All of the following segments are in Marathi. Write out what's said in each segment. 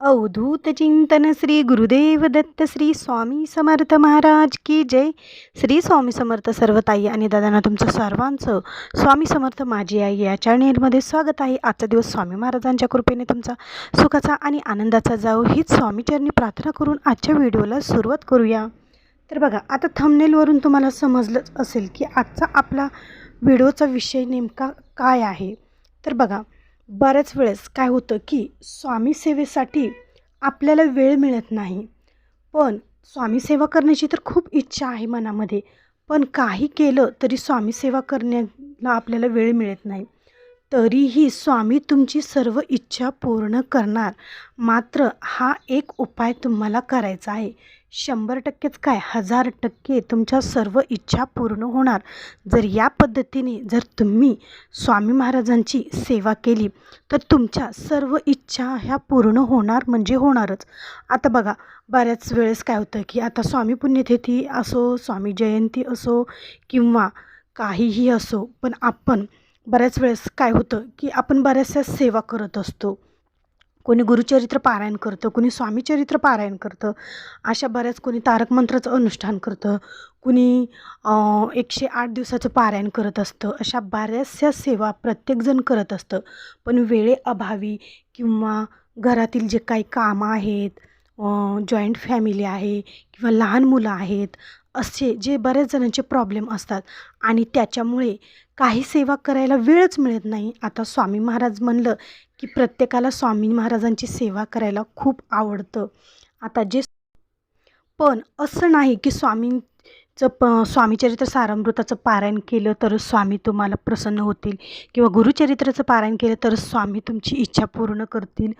अवधूत चिंतन श्री गुरुदेव दत्त श्री स्वामी समर्थ महाराज की जय. श्री स्वामी समर्थ सर्वताई आणि दादांना तुमचं सर्वांचं स्वामी समर्थ माझी आई या चॅनेलमध्ये स्वागत आहे. आजचा दिवस स्वामी महाराजांच्या कृपेने तुमचा सुखाचा आणि आनंदाचा जाऊ हीच स्वामीचरणी प्रार्थना करून आजच्या व्हिडिओला सुरुवात करूया. तर बघा आता थंबनेलवरून तुम्हाला समजलंच असेल की आजचा आपला व्हिडिओचा विषय नेमका काय आहे? तर बघा बऱ्याच वेळेस काय होतं की स्वामी सेवेसाठी आपल्याला वेळ मिळत नाही. पण स्वामी सेवा करण्याची तर खूप इच्छा आहे मनामध्ये. पण काही केलं तरी स्वामी सेवा करण्याला आपल्याला वेळ मिळत नाही. तरीही स्वामी तुमची सर्व इच्छा पूर्ण करणार. मात्र हा एक उपाय तुम्हाला करायचा आहे. शंभर टक्केच काय? हजार टक्के तुमच्या सर्व इच्छा पूर्ण होणार. जर या पद्धतीने जर तुम्ही स्वामी महाराजांची सेवा केली तर तुमच्या सर्व इच्छा ह्या पूर्ण होणार म्हणजे होणारच. आता बघा बऱ्याच वेळेस काय होतं की आता स्वामी पुण्यतिथी असो स्वामी जयंती असो किंवा काहीही असो पण आपण बऱ्याच वेळेस काय होतं की आपण बऱ्याचशा सेवा करत असतो. कोणी गुरुचरित्र पारायण करतं कोणी स्वामीचरित्र पारायण करतं अशा बऱ्याच कोणी तारक मंत्राचं अनुष्ठान करतं कुणी एकशे आठ दिवसाचं पारायण करत असतं अशा बऱ्याचशा सेवा प्रत्येकजण करत असतं. पण वेळेअभावी किंवा घरातील जे काही कामं आहेत जॉईंट फॅमिली आहे किंवा लहान मुलं आहेत असे जे बऱ्याच जणांचे प्रॉब्लेम असतात. आणि त्याच्यामुळे काही सेवा करायला वेळच मिळत नाही. आता स्वामी महाराज म्हणलं की प्रत्येकाला स्वामी महाराजांची सेवा करायला खूप आवडतं. आता जे पण असं नाही की स्वामींचं प स्वामीचरित्र सारामृताचं पारायण केलं तर स्वामी तुम्हाला प्रसन्न होतील किंवा गुरुचरित्राचं पारायण केलं तर स्वामी तुमची इच्छा पूर्ण करतील.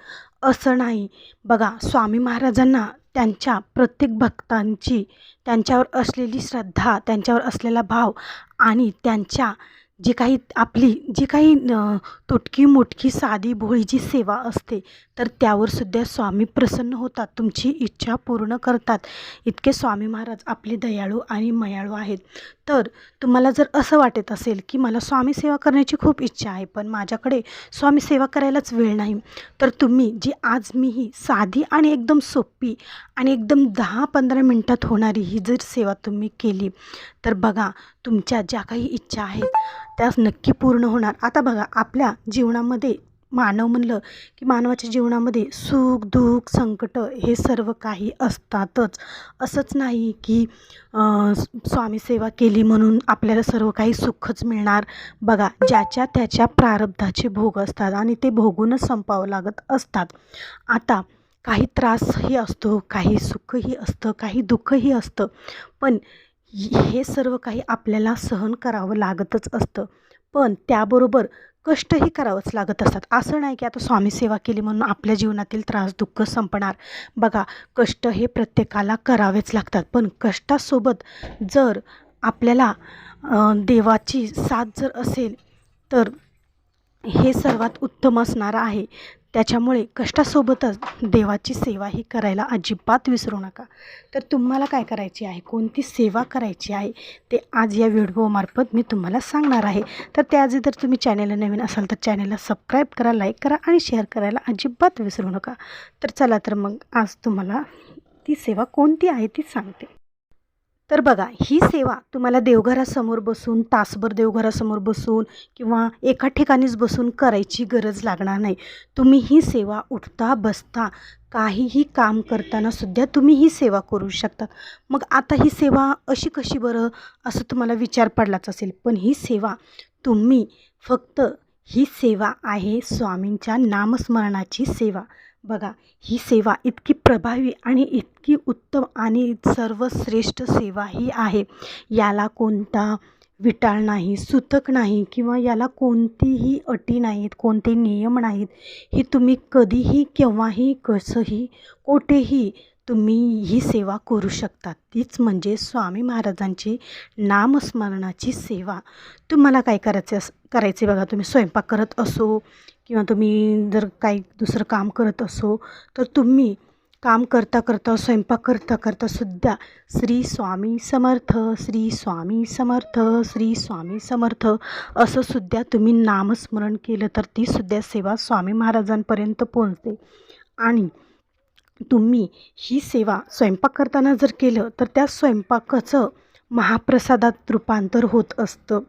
असं नाही. बघा स्वामी महाराजांना त्यांच्या प्रत्येक भक्तांची त्यांच्यावर असलेली श्रद्धा त्यांच्यावर असलेला भाव आणि त्यांच्या जी काही आपली जी काही तुटकी मोटकी साधी भोळी जी सेवा असते तर त्यावरसुद्धा स्वामी प्रसन्न होतात तुमची इच्छा पूर्ण करतात. इतके स्वामी महाराज आपले दयाळू आणि मयाळू आहेत. तर तुम्हाला जर असं वाटत असेल की मला स्वामी सेवा करण्याची खूप इच्छा आहे पण माझ्याकडे स्वामी सेवा करायलाच वेळ नाही तर तुम्ही जी आज मी ही साधी आणि एकदम सोपी आणि एकदम दहा पंधरा मिनटात होणारी ही जर सेवा तुम्ही केली तर बघा तुमच्या ज्या काही इच्छा आहेत त्या नक्की पूर्ण होणार. आता बघा आपल्या जीवनामध्ये मानव म्हणलं की मानवाच्या जीवनामध्ये सुख दुःख संकट हे सर्व काही असतातच. असंच नाही की स्वामी सेवा केली म्हणून आपल्याला सर्व काही सुखच मिळणार. बघा ज्याच्या त्याच्या प्रारब्धाचे भोग असतात आणि ते भोगूनच संपावं लागत असतात. आता काही त्रासही असतो काही सुखही असतं काही दुःखही असतं. पण हे सर्व काही आपल्याला सहन करावं लागतच असतं. पण त्याबरोबर कष्टही करावंच लागत असतात. असं नाही की आता स्वामी सेवा केली म्हणून आपल्या जीवनातील त्रास दुःख संपणार. बघा कष्ट हे प्रत्येकाला करावेच लागतात. पण कष्टासोबत जर आपल्याला देवाची साथ जर असेल तर हे सर्वात उत्तम असणारं आहे. त्याच्यामुळे कष्टासोबतच देवाची सेवा ही करायला अजिबात विसरू नका. तर तुम्हाला काय करायची आहे? कोणती सेवा करायची आहे? ते आज या व्हिडिओमार्फत मी तुम्हाला सांगणार आहे. तर त्याआधी जर तुम्ही चॅनेलला नवीन असाल तर चॅनेलला सबस्क्राईब करा लाईक करा आणि शेअर करायला अजिबात विसरू नका. तर चला तर मग आज तुम्हाला ती सेवा कोणती आहे ती सांगते. तर बघा ही सेवा तुम्हाला देवघरासमोर बसून तासभर देवघरासमोर बसून किंवा एका ठिकाणीच बसून करायची गरज लागणार नाही. तुम्ही ही सेवा उठता बसता काहीही काम करताना सुद्धा तुम्ही ही सेवा करू शकता मग आता ही सेवा अशी कशी बरं? असं तुम्हाला विचार पडलाच असेल. पण ही सेवा तुम्ही फक्त ही सेवा आहे स्वामींच्या नामस्मरणाची सेवा. बघा ही सेवा इतकी प्रभावी आणि इतकी उत्तम आणि सर्वश्रेष्ठ सेवा ही आहे. याला कोणता विटाळ नाही सुतक नाही किंवा याला कोणतीही अटी नाहीत कोणते नियम नाहीत ही तुम्ही कधीही केव्हाही कसंही कोठेही तुम्ही ही सेवा करू शकता. तीच म्हणजे स्वामी महाराजांची नामस्मरणाची सेवा. तुम्हाला काय करायचे अस करायचे बघा तुम्ही स्वयंपाक करत असो किंवा तुम्ही जर काही दुसरं काम करत असो तर तुम्ही काम करता करता स्वयंपाक करता करता सुद्धा श्री स्वामी समर्थ श्री स्वामी समर्थ श्री स्वामी समर्थ असं सुद्धा तुम्ही नामस्मरण केलं तर ती सुद्धा सेवा स्वामी महाराजांपर्यंत पोहोचते. आणि तुम्ही ही सेवा स्वयंपाक करताना जर केलं तर त्या स्वयंपाकाचं महाप्रसादात रूपांतर होत असतं.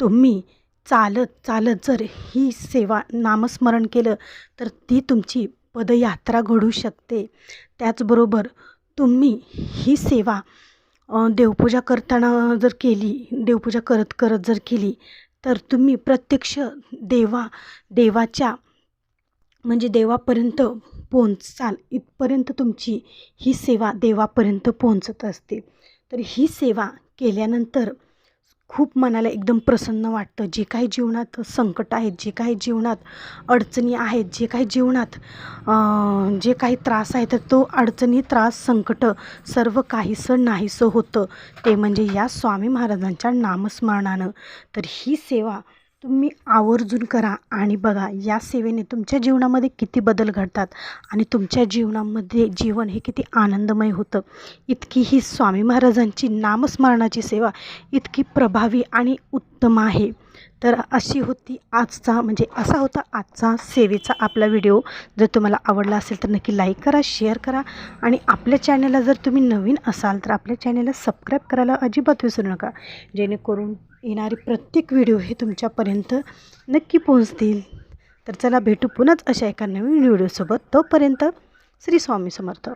तुम्ही चालत चालत जर ही सेवा नामस्मरण केलं तर ती तुमची पदयात्रा घडू शकते. त्याचबरोबर तुम्ही ही सेवा देवपूजा करताना जर केली देवपूजा करत करत जर केली तर तुम्ही प्रत्यक्ष देवा देवाच्या म्हणजे देवापर्यंत पोहोचाल इथपर्यंत तुमची ही सेवा देवापर्यंत पोहोचत असते. तर ही सेवा केल्यानंतर खूप मनाला एकदम प्रसन्न वाटतं. जे काही जीवनात संकट आहेत जे काही जीवनात अडचणी आहेत जे काही जीवनात जे काही त्रास आहे तर तो अडचणी त्रास संकट सर्व काहीसं नाहीसं होतं. ते म्हणजे या स्वामी महाराजांच्या नामस्मरणानं. तर ही सेवा तुम्ही आवर्जून करा आणि बघा या सेवेने तुमच्या जीवनामध्ये किती बदल घडतात आणि तुमच्या जीवनामध्ये जीवन हे किती आनंदमय होतं. इतकी ही स्वामी महाराजांची नामस्मरणाची सेवा इतकी प्रभावी आणि उत्तम आहे. तर अशी होती आजचा म्हणजे असा होता आजचा सेवेचा आपला व्हिडिओ. जर तुम्हाला आवडला असेल तर नक्की लाईक करा शेअर करा आणि आपल्या चॅनलला जर तुम्ही नवीन असाल तर आपल्या चॅनलला सबस्क्राईब करायला अजिबात विसरू नका. जेणेकरून येणारे प्रत्येक व्हिडिओ हे तुमच्यापर्यंत नक्की पोहोचतील. तर चला भेटू पुन्हाच अशा एका नवीन व्हिडिओसोबत. तोपर्यंत श्री स्वामी समर्थ.